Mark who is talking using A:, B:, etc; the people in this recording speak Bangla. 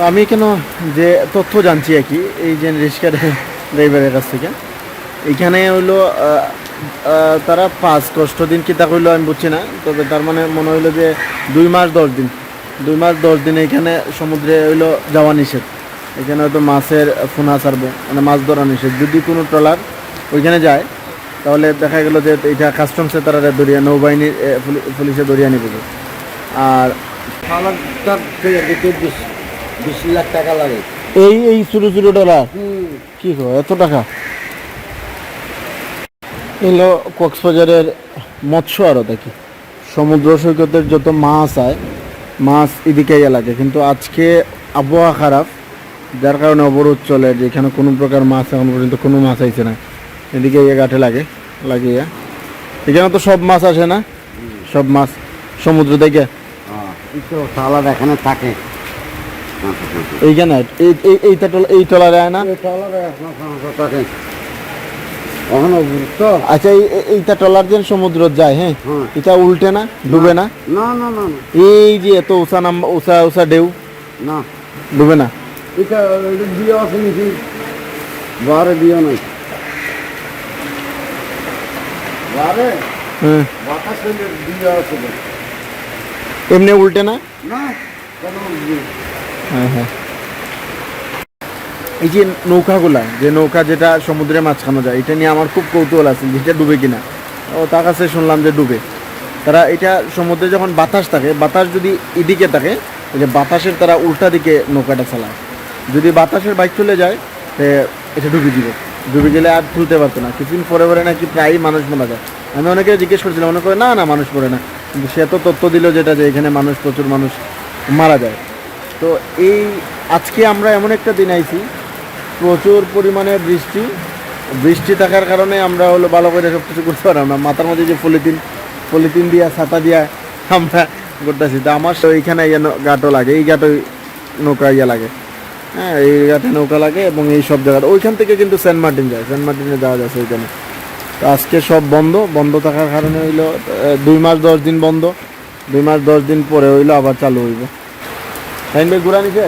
A: তো আমি কেন যে তথ্য জানছি আর কি, এই যে রিক্সা ড্রাইভারের কাছ থেকে এইখানে হইল তারা পাঁচ কষ্ট দিন কি তা আমি বুঝছি না, তবে তার মানে মনে হইল যে দুই মাস দশ দিন, দুই মাস দশ দিন এখানে সমুদ্রে হইল যাওয়া নিষেধ। এখানে হয়তো মাছের ফোনা ছাড়বো মানে মাছ ধরা নিষেধ। যদি কোনো ট্রলার ওইখানে যায়, তাহলে দেখা গেল যে এটা কাস্টমসে তারা দরিয়া নৌবাহিনীর পুলিশে দরিয়া নিবে আর
B: বিশ লাখ টাকা লাগে।
A: এই এই ছোটো ছোটো ট্রলার কি কো এত টাকা? এলো কক্সবাজারের মৎস্য আরও দেখি সমুদ্র সৈকতের যত মাছ আয় মাছ এদিকে ইয়ে লাগে। কিন্তু আজকে আবহাওয়া খারাপ যার কারণে অবরোধ চলে যে এখানে কোনো প্রকার মাছ এখন পর্যন্ত কোনো মাছ আইছে না। এদিকে ইয়ে গাঠে লাগে লাগিয়ে। এখানে তো সব মাছ আসে না? সব মাছ সমুদ্র থেকে।
B: এখানে থাকে।
A: এইখানে এই এই- এইটা এই টলারে আয় না? আচ্ছা এই এই- এইটা টলার যেন সমুদ্র যায় হ্যাঁ?
B: হ্যাঁ।
A: এটা উল্টে না? ডুবে না?
B: না না না
A: এই যে এত উষা নাম উষা উষা ঢেউ।
B: না।
A: ডুবে না?
B: এটা আছে নাকি? বারে বিয়ে নাই। বারে?
A: হ্যাঁ।
B: বাতাস হইলে আছে।
A: এমনি উল্টে না?
B: না কেন
A: এই যে নৌকাগুলা, যে নৌকা যেটা সমুদ্রে মাঝখানো যায়, এটা নিয়ে আমার খুব কৌতূহল আছে যেটা ডুবে কিনা। ও তার কাছে শুনলাম যে ডুবে। তারা এটা সমুদ্রে যখন বাতাস থাকে, বাতাস যদি এদিকে থাকে যে বাতাসের তারা উল্টা দিকে নৌকাটা চালায়। যদি বাতাসের বাইক চলে যায় এটা ডুবে দিবে। ডুবে গেলে আর তুলতে পারতো না। কিছুদিন পরে পরে নাকি প্রায়ই মানুষ মারা যায়। আমি অনেকে জিজ্ঞেস করছিলাম, মনে করে, না না, মানুষ পড়ে না। কিন্তু সে তো তথ্য দিল যেটা যে এখানে মানুষ, প্রচুর মানুষ মারা যায়। তো এই আজকে আমরা এমন একটা দিন আইছি, প্রচুর পরিমাণে বৃষ্টি বৃষ্টি থাকার কারণে আমরা হলো ভালো করে সব কিছু করতে পারলাম না। মাথার মধ্যে যে পলিথিন পলিথিন দিয়া, ছাতা দিয়া আমরা করতেছি। তো আমার এইখানে ইয়ে গাটও লাগে, এই গাটো নৌকা ইয়ে লাগে। হ্যাঁ এই ঘাটে নৌকা লাগে এবং এই সব জায়গাটা ওইখান থেকে কিন্তু সেন্ট মার্টিন যায়, সেন্ট মার্টিনে যাওয়া যাচ্ছে ওইখানে তো আজকে সব বন্ধ বন্ধ থাকার কারণে হইল দুই মাস দশ দিন বন্ধ, দুই মাস দশ দিন পরে হইল আবার চালু হইব। નાઈનભાઈ ગુરાની છે